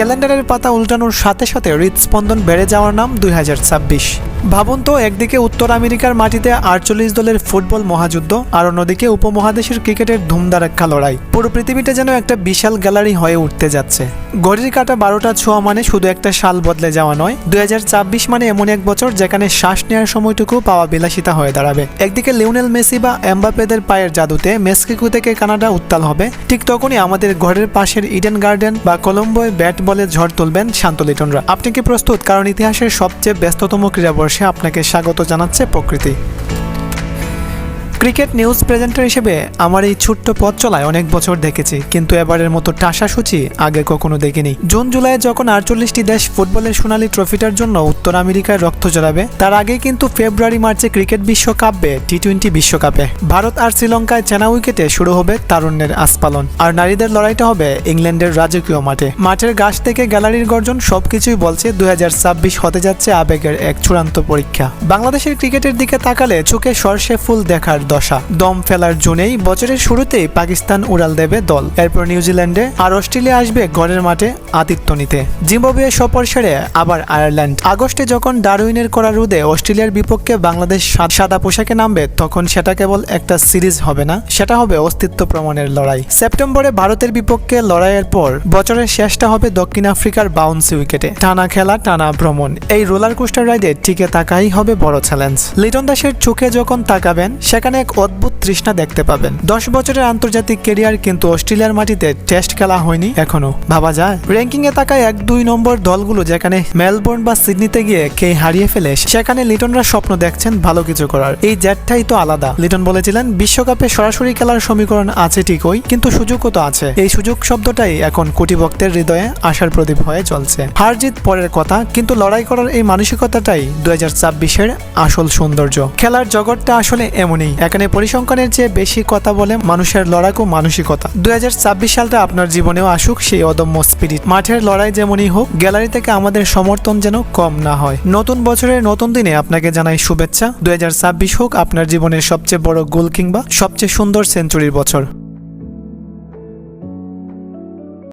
ক্যালেন্ডারের পাতা উল্টানোর সাথে সাথে হৃদস্পন্দন বেড়ে যাওয়ার নাম দুই হাজার ছাব্বিশ। ভাবুন তো, একদিকে উত্তর আমেরিকার মাটিতে আটচল্লিশ দলের ফুটবল মহাযুদ্ধ, আর অন্যদিকে উপমহাদেশের ক্রিকেটের ধুমধারাক্কা লড়াই। পুরো পৃথিবীটা যেন একটা বিশাল গ্যালারি হয়ে উঠতে যাচ্ছে। ঘড়ির কাটা বারোটা ছোঁয়া মানে শুধু একটা সাল বদলে যাওয়া নয়, দুই মানে এমন এক বছর যেখানে শ্বাস নেওয়ার সময়টুকু পাওয়া বিলাসিতা হয়ে দাঁড়াবে। একদিকে লিওনেল মেসি বা এমবাপেদের পায়ের জাদুতে মেক্সিকো থেকে কানাডা উত্তাল হবে। ঠিক তখনই আমাদের ঘরের পাশের ইডেন গার্ডেন বা কলম্বোয় ব্যাট বলে ঝড় তুলবেন শান্ত লিটনরা আপনি কি প্রস্তুত? কারণ ইতিহাসের সবচেয়ে ব্যস্ততম ক্রীড়াবর্ষে আপনাকে স্বাগত জানাচ্ছে প্রকৃতি। ক্রিকেট নিউজ প্রেজেন্টার হিসেবে আমার এই ছোট্ট পথ চলায় অনেক বছর দেখেছি, কিন্তু এবারের মতো টাসা সূচি আগে কখনো দেখিনি। জুন জুলাইয়ে যখন আটচল্লিশটি দেশ ফুটবলের সোনালী ট্রফিটার জন্য উত্তর আমেরিকায় রক্ত জড়াবে তার আগে কিন্তু ফেব্রুয়ারি, মার্চে ক্রিকেট বিশ্বকাপে টি টোয়েন্টি বিশ্বকাপে। ভারত আর শ্রীলঙ্কায় চেনা উইকেটে শুরু হবে তারুণ্যের আস্পালন আর নারীদের লড়াইটা হবে ইংল্যান্ডের রাজকীয় মাঠে। মাঠের গাছ থেকে গ্যালারির গর্জন সবকিছুই বলছে হাজার ছাব্বিশ হতে যাচ্ছে আবেগের এক চূড়ান্ত পরীক্ষা। বাংলাদেশের ক্রিকেটের দিকে তাকালে চোখে সর্ষে ফুল দেখার দশা। দম ফেলার জন্যই বছরের শুরুতেই পাকিস্তান উড়াল দেবে দল। এরপর নিউজিল্যান্ডে আর অস্ট্রেলিয়া আসবে ঘরের মাঠে আতিথ্য নিতে। জিম্বাবুয়ে সফর সেরে আবার আয়ারল্যান্ড। আগস্টে যখন ডারউইনের করা রোদে অস্ট্রেলিয়ার বিপক্ষে বাংলাদেশ সাদা পোশাকে নামবে, তখন সেটা কেবল একটা সিরিজ হবে না, সেটা হবে অস্তিত্ব প্রমাণের লড়াই। সেপ্টেম্বরে ভারতের বিপক্ষে লড়াইয়ের পর বছরের শেষটা হবে দক্ষিণ আফ্রিকার বাউন্সি উইকেটে। টানা খেলা, টানা ভ্রমণ। এই রোলার কোস্টার রাইডে টিকে তাকাই হবে বড় চ্যালেঞ্জ। লিটন দাসের চোখে যখন তাকাবেন, সেখানে এক অদ্ভুত তৃষ্ণা দেখতে পাবেন। দশ বছরের আন্তর্জাতিক কেরিয়ার কিন্তু অস্ট্রেলিয়ার মাটিতে টেস্ট খেলা হয়নি এখনও। ভাবা যায়। র্যাঙ্কিং এ তাকায় এক দুই নম্বর দলগুলো যেখানে মেলবোর্ন বা সিডনিতে গিয়ে কে হারিয়ে ফেলে, সেখানে লিটনরা স্বপ্ন দেখছেন ভালো কিছু করার। এই জেটটাই তো আলাদা। লিটন বলেছিলেন, বিশ্বকাপে সরাসরি খেলার সমীকরণ আছে ঠিকই, কিন্তু সুযোগও তো আছে। এই সুযোগ শব্দটাই এখন কোটি ভক্তের হৃদয়ে আশার প্রদীপ হয়ে চলছে হার জিত পরের কথা, কিন্তু লড়াই করার এই মানসিকতাটাই দুই হাজার আসল সৌন্দর্য। খেলার জগৎটা আসলে এমনই এখানে পরিসংখ্যানের চেয়ে বেশি কথা বলে মানুষের লড়াকু মানসিকতা। দুই হাজার ছাব্বিশ সালটা আপনার জীবনেও আসুক সেই অদম্য স্পিরিট মাঠের লড়াই যেমনই হোক, গ্যালারি থেকে আমাদের সমর্থন যেন কম না হয়। নতুন বছরের নতুন দিনে আপনাকে জানাই শুভেচ্ছা। দুই হাজার ছাব্বিশ হোক আপনার জীবনের সবচেয়ে বড় গোল কিংবা সবচেয়ে সুন্দর সেঞ্চুরির বছর।